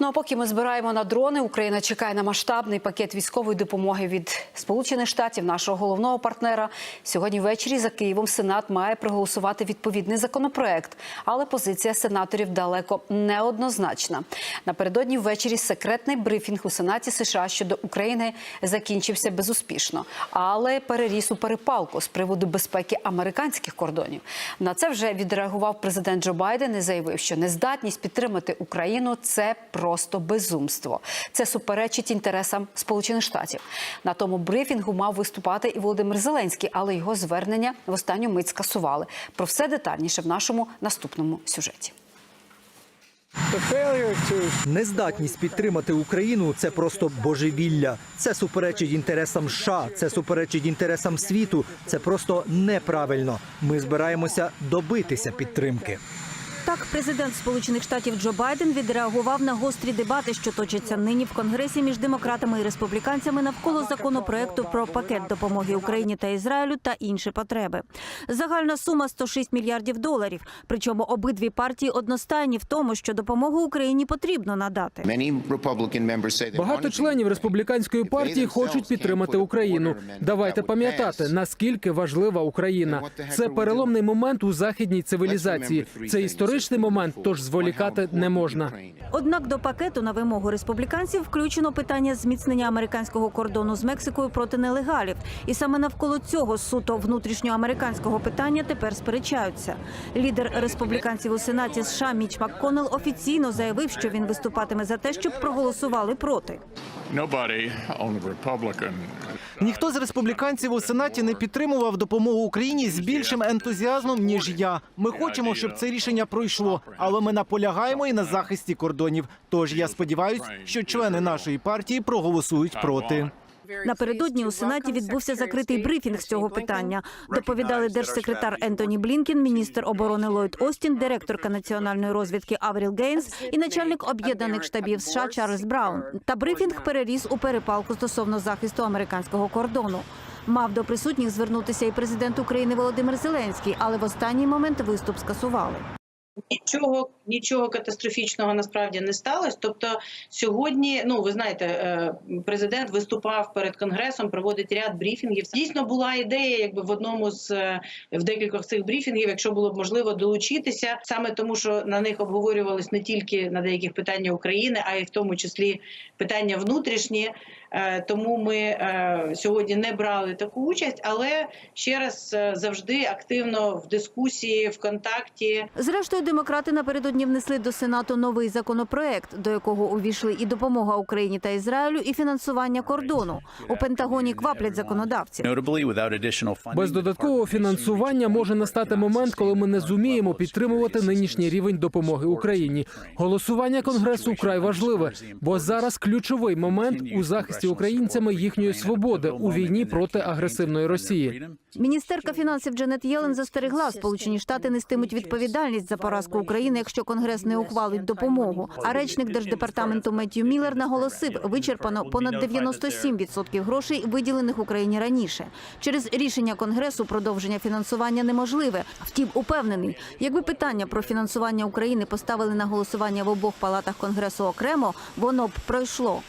Ну а поки ми збираємо на дрони, Україна чекає на масштабний пакет військової допомоги від Сполучених Штатів, нашого головного партнера. Сьогодні ввечері за Києвом Сенат має проголосувати відповідний законопроект, але позиція сенаторів далеко неоднозначна. Напередодні ввечері секретний брифінг у Сенаті США щодо України закінчився безуспішно, але переріс у перепалку з приводу безпеки американських кордонів. На це вже відреагував президент Джо Байден і заявив, що нездатність підтримати Україну це просто безумство. Це суперечить інтересам Сполучених Штатів. На тому брифінгу мав виступати і Володимир Зеленський, але його звернення в останню мить скасували. Про все детальніше в нашому наступному сюжеті. Нездатність підтримати Україну це просто божевілля. Це суперечить інтересам США, це суперечить інтересам світу. Це просто неправильно. Ми збираємося добитися підтримки. Так, президент Сполучених Штатів Джо Байден відреагував на гострі дебати, що точаться нині в Конгресі між демократами і республіканцями навколо законопроекту про пакет допомоги Україні та Ізраїлю та інші потреби. Загальна сума 106 мільярдів доларів. Причому обидві партії одностайні в тому, що допомогу Україні потрібно надати. Багато членів республіканської партії хочуть підтримати Україну. Давайте пам'ятати, наскільки важлива Україна. Це переломний момент у західній цивілізації. Це історичний момент, тож зволікати не можна. Однак до пакету на вимогу республіканців включено питання зміцнення американського кордону з Мексикою проти нелегалів. І саме навколо цього суто внутрішньоамериканського питання тепер сперечаються. Лідер республіканців у сенаті США Міч МакКоннелл офіційно заявив, що він виступатиме за те, щоб проголосували проти. Ніхто з республіканців у сенаті не підтримував допомогу Україні з більшим ентузіазмом ніж я. Ми хочемо, щоб це рішення пройшло, але ми наполягаємо і на захисті кордонів. Тож я сподіваюся, що члени нашої партії проголосують проти. Напередодні у сенаті відбувся закритий брифінг з цього питання. Доповідали держсекретар Ентоні Блінкен, міністр оборони Ллойд Остін, директорка національної розвідки Авріл Гейнс і начальник об'єднаних штабів США Чарльз Браун. Та брифінг переріс у перепалку стосовно захисту американського кордону. Мав до присутніх звернутися і президент України Володимир Зеленський, але в останній момент виступ скасували. Нічого нічого катастрофічного насправді не сталося. Тобто сьогодні, ну ви знаєте, е, президент виступав перед конгресом, проводить ряд брифінгів. Дійсно була ідея, якби в одному з е, в декількох цих брифінгів, якщо було б можливо долучитися, саме тому, що на них обговорювались не тільки на деяких питання України, а й в тому числі питання внутрішні. Е, Тому ми сьогодні не брали таку участь, але ще раз завжди активно в дискусії, в контакті. Зрештою, демократи напередодні внесли до сенату новий законопроект, до якого увійшли і допомога Україні та Ізраїлю, і фінансування кордону. У Пентагоні кваплять законодавців. Без додаткового фінансування може настати момент, коли ми не зуміємо підтримувати нинішній рівень допомоги Україні. Голосування конгресу вкрай важливе, бо зараз ключовий момент у захисті українцями їхньої свободи у війні проти агресивної Росії. Міністерка фінансів Дженет Єлен застерегла, Сполучені Штати нестимуть відповідальність за поразку України, якщо Конгрес не ухвалить допомогу. А речник держдепартаменту Меттью Міллер наголосив, вичерпано понад 97% грошей, виділених Україні раніше. Через рішення Конгресу продовження фінансування неможливе. Втім, упевнений, якби питання про фінансування України поставили на голосування в обох палатах Конгресу окремо, воно б пройшло.